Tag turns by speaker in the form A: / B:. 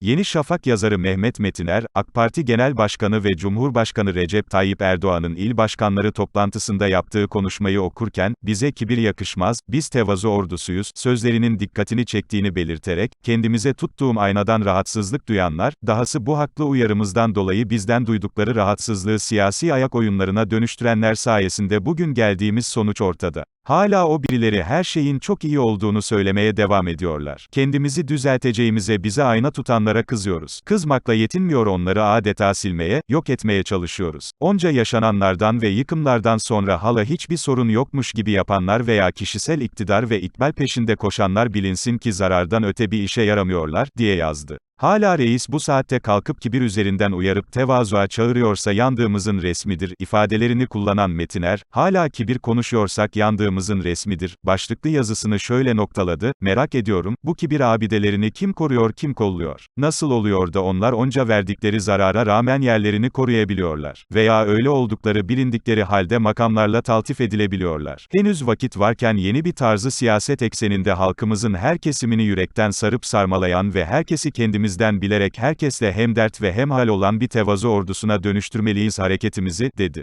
A: Yeni Şafak yazarı Mehmet Metiner, AK Parti Genel Başkanı ve Cumhurbaşkanı Recep Tayyip Erdoğan'ın il başkanları toplantısında yaptığı konuşmayı okurken, bize kibir yakışmaz, biz tevazu ordusuyuz, sözlerinin dikkatini çektiğini belirterek, kendimize tuttuğum aynadan rahatsızlık duyanlar, dahası bu haklı uyarımızdan dolayı bizden duydukları rahatsızlığı siyasi ayak oyunlarına dönüştürenler sayesinde bugün geldiğimiz sonuç ortada. Hala o birileri her şeyin çok iyi olduğunu söylemeye devam ediyorlar. Kendimizi düzelteceğimize bize ayna tutanlara kızıyoruz. Kızmakla yetinmiyor onları adeta silmeye, yok etmeye çalışıyoruz. Onca yaşananlardan ve yıkımlardan sonra hala hiçbir sorun yokmuş gibi yapanlar veya kişisel iktidar ve ikbal peşinde koşanlar bilinsin ki zarardan öte bir işe yaramıyorlar, diye yazdı. Hala reis bu saatte kalkıp kibir üzerinden uyarıp tevazuğa çağırıyorsa yandığımızın resmidir, ifadelerini kullanan Metiner, hala kibir konuşuyorsak yandığımızın resmidir, başlıklı yazısını şöyle noktaladı, merak ediyorum, bu kibir abidelerini kim koruyor kim kolluyor? Nasıl oluyor da onlar onca verdikleri zarara rağmen yerlerini koruyabiliyorlar? Veya öyle oldukları bilindikleri halde makamlarla taltif edilebiliyorlar? Henüz vakit varken yeni bir tarzı siyaset ekseninde halkımızın her kesimini yürekten sarıp sarmalayan ve herkesi kendimiz kendimizden bilerek herkesle hem dert ve hem hal olan bir tevazu ordusuna dönüştürmeliyiz hareketimizi, dedi.